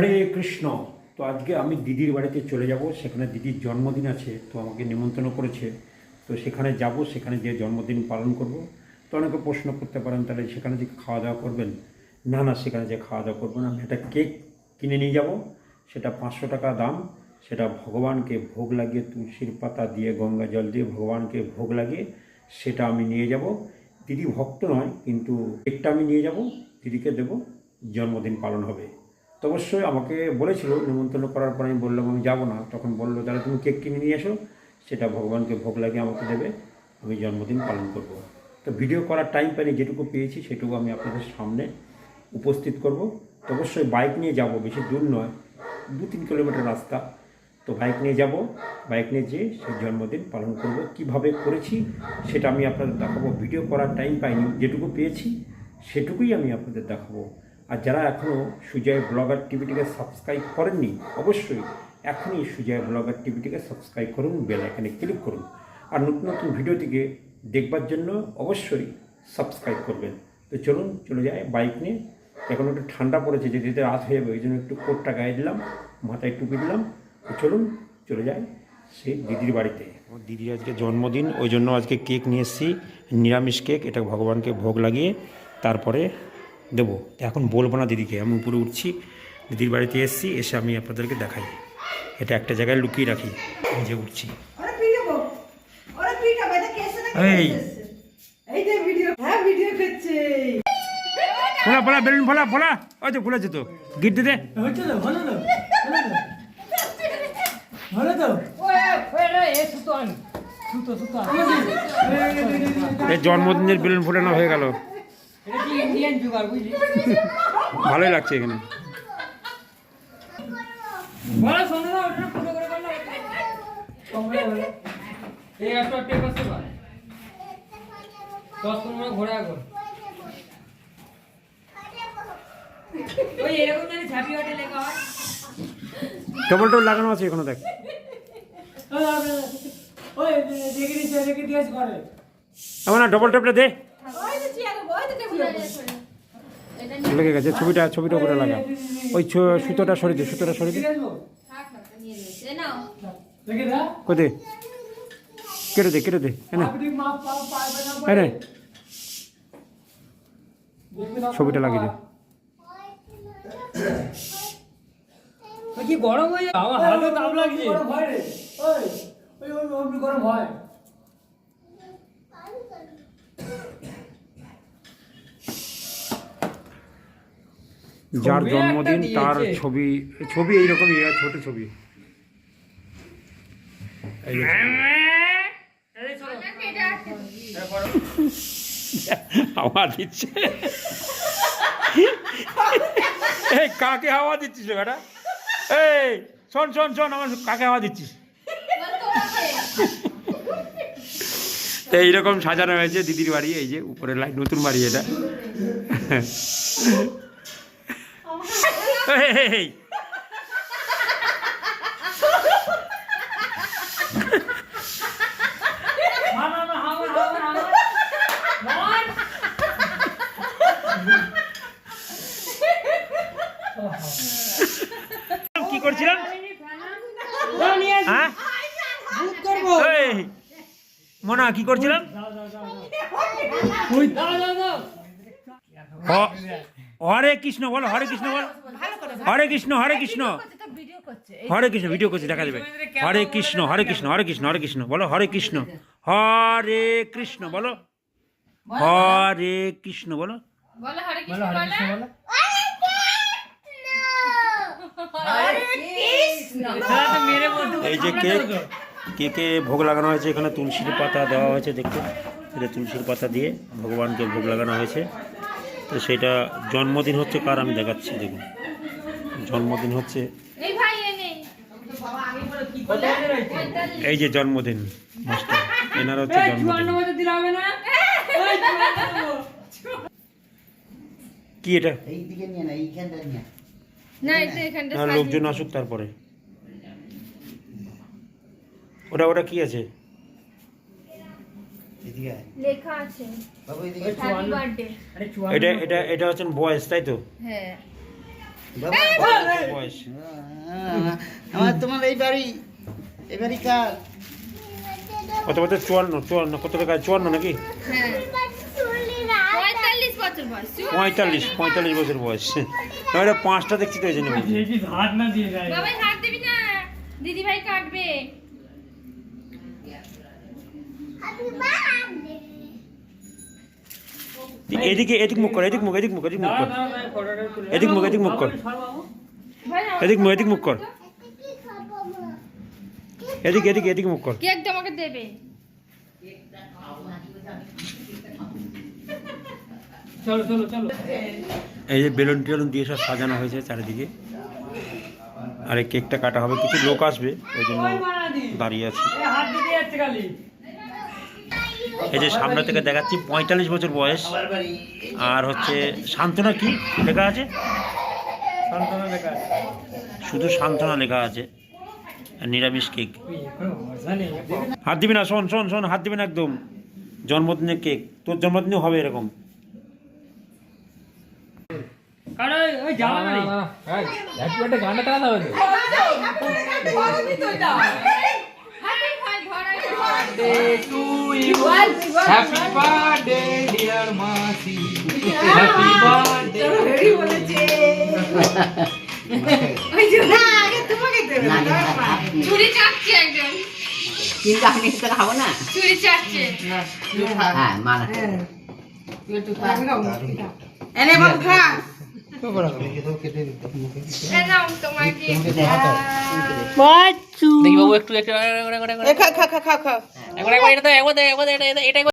হরে কৃষ্ণ। তো আজকে আমি দিদির বাড়িতে চলে যাব, সেখানে দিদির জন্মদিন আছে, তো আমাকে নিমন্ত্রণ করেছে। তো সেখানে যাব, সেখানে যে জন্মদিন পালন করব। তো অনেকে প্রশ্ন করতে পারেন, তাহলে সেখানে যে খাওয়া দাওয়া করবেন? না না, সেখানে যে খাওয়া দাওয়া করব না, আমি একটা কেক কিনে নিয়ে যাব। সেটা পাঁচশো টাকা দাম, সেটা ভগবানকে ভোগ লাগিয়ে, তুলসীর পাতা দিয়ে, গঙ্গা জল দিয়ে ভগবানকে ভোগ লাগিয়ে, সেটা আমি নিয়ে যাব। দিদি ভক্ত নয়, কিন্তু কেকটা আমি নিয়ে যাব, দিদিকে দেব, জন্মদিন পালন হবে। তো অবশ্যই আমাকে বলেছিল, নিমন্ত্রণ করার পর আমি বললাম, আমি যাব না। তখন বলল, তাহলে তুমি কেক কিনে নিয়ে এসো, সেটা ভগবানকে ভোগ লাগিয়ে আমাকে দেবে, আমি জন্মদিন পালন করব। তো ভিডিও করার টাইম পাইনি, যেটুকু পেয়েছি সেটুকু আমি আপনাদের সামনে উপস্থিত করব। তো অবশ্যই বাইক নিয়ে যাব, বেশি দূর নয়, দু তিন কিলোমিটার রাস্তা। তো বাইক নিয়ে যাব বাইক নিয়ে যেয়ে সেই জন্মদিন পালন করব। কীভাবে করেছি সেটা আমি আপনাদের দেখাবো। ভিডিও করার টাইম পাইনি, যেটুকু পেয়েছি সেটুকুই আমি আপনাদের দেখাবো। আর যারা এখনও সুজয় ব্লগার টিভিটিকে সাবস্ক্রাইব করেননি, অবশ্যই এখনই সুজয় ব্লগার টিভিটিকে সাবস্ক্রাইব করুন, বেল আইকনে ক্লিক করুন। আর নতুন নতুন ভিডিওটিকে দেখবার জন্য অবশ্যই সাবস্ক্রাইব করবেন। তো চলুন, চলে যায় বাইক নিয়ে। এখন একটু ঠান্ডা পড়েছে যে যেতে রাত হয়ে যাবে ওই জন্য একটু কোটটা গায়ে দিলাম, মাথায় টুপি দিলাম। তো চলুন, চলে যাই সেই দিদির বাড়িতে। আমার দিদির আজকে জন্মদিন, ওই জন্য আজকে কেক নিয়ে এসেছি, নিরামিষ কেক, এটা ভগবানকে ভোগ লাগিয়ে, তারপরে দেবো এখন বলব না দিদিকে আমি উপরে উঠছি দিদির বাড়িতে এসেছি এসে আমি আপনাদেরকে দেখাই এটা একটা জায়গায় লুকিয়ে রাখি যে উঠছি এই। হ্যাঁ ফোলা ফোলা বেলুন ফোলা ফোলা ওই তো ফুলেছে তো গিট দিতে জন্মদিনের বেলুন ফোটানো হয়ে গেল ভালোই লাগছে এখানে বলো শোনো না ওটা ফুটো করে বলো তোমরা বলো এই একটা পেপার সে বল দশ পনেরো ঘোরা কর ওই এরকম জানি ঝাঁপি ওঠে লেখা হয় ডবল ডবল লাগানো আছে এখানে দেখ আমার না ডবল টেপটা দে লেগে গেছে ছবিটা ছবিটা উপরে লাগা। ওই সুতোটা সরিয়ে দে সুতোটা সরিয়ে দে। ঠিক আছে দেখে দা কই দে? কেটে দে কেটে দে হ্যাঁ হ্যাঁ ছবিটা লাগিয়ে দে। কি গরম হয়ে যাবে আমার হাতে তাপ লাগছে ওই ওই গরম হয়। যার জন্মদিন তার ছবি ছবি এইরকমই এরা ছোট ছবি। হাওয়া দিচ্ছে। এই কাকে হাওয়া দিচ্ছিস বেটা? এই শোন শোন শোন আমার কাকে হাওয়া দিচ্ছিস? তো এইরকম সাজানো হয়েছে দিদির বাড়ি এই যে উপরে লাইট নতুন বাড়ি এটা এই, এই, এই। না না না হাওয়া হাওয়া হাওয়া নয় কি করছিলাম হ্যাঁ? মোনা কি করছিলাম হরে কৃষ্ণ বলো হরে কৃষ্ণ বল হরে কৃষ্ণ হরে কৃষ্ণ হরে কৃষ্ণ ভিডিও করছি দেখা যাবে হরে কৃষ্ণ হরে কৃষ্ণ হরে কৃষ্ণ হরে কৃষ্ণ বলো হরে কৃষ্ণ হরে কৃষ্ণ বলো হরে কৃষ্ণ বলো বলো হরে বলো হরে কৃষ্ণ বলো কৃষ্ণ তাহলে তো মেরে বলতে এই যে কেক কেকে ভোগ লাগানো হয়েছে এখানে তুলসীর পাতা দেওয়া হয়েছে দেখতে এটা তুলসীর পাতা দিয়ে ভগবানকে ভোগ লাগানো হয়েছে তো সেটা জন্মদিন হচ্ছে কার আমি দেখাচ্ছি দেখুন। জন্মদিন হচ্ছে এই যে জন্মদিন মাস্টার। এনার হচ্ছে জন্মদিন। কি এটা? না লোকজন আসুক তারপরে। ওটা ওটা কি আছে? এদিকে লেখা আছে। বাবু এদিকে হ্যাপি বার্থডে এটা এটা এটা হচ্ছেন বয়স তাই তো? হ্যাঁ। বয়স আমার তোমার এই বাড়ি এই বাড়ি কার? কত বছর চুয়ান্ন চুয়ান্ন কত টাকা? চুয়ান্ন নাকি? পঁয়তাল্লিশ বছর বয়স। পঁয়তাল্লিশ বছর বয়স। এবারে পাঁচটা দেখছি তো এই জন্য হাত না দিয়ে যায়। হাত দিবি না। দিদি ভাই কাটবে এদিকে এদিক মুখ কর এদিক মুখ এদিক মুখ এদিক মুখ কর। এদিক মুখ, এদিক মুখ কর। এদিক মুখ এদিক মুখ কর। এদিক এদিক এদিক মুখ কর। কেকটা আমাকে দেবে। চলো চলো চলো। এই যে বেলুন টেলুন দিয়ে সব সাজানো হয়েছে চারিদিকে। আর এই কেকটা কাটা হবে কিছু লোক আসবে ওই জন্য দাঁড়িয়ে আছি এ হাত দিতে যাচ্ছে খালি এই যে সামনে থেকে দেখাচ্ছি পঁয়তাল্লিশ বছর বয়স আর হচ্ছে সান্ত্বনা কি লেখা আছে সান্ত্বনা লেখা আছে। শুধু সান্ত্বনা লেখা আছে নিরামিষ কেক হাত দিবি না শোন শোন শোন হাত দিবি না একদম জন্মদিনের কেক তোর জন্মদিনেও হবে এরকম কারণ ওই- ওই জামা গাড়ি হাতে হ্যাপি বার্থডে ডিয়ার মাসি হ্যাপি বার্থডে হেরি বলেছে ওই যে না আগে তোমাকে দেবে না, চুরি চাটছে একজন কিন্তু আমি এটা খাব না চুরি চাটছে হ্যাঁ মানা। এনে বাবু খা কি দেখি বাবু একটু একটু খা খা খা খা খা একবার একবার এটা তো একবার এটা এটা এটা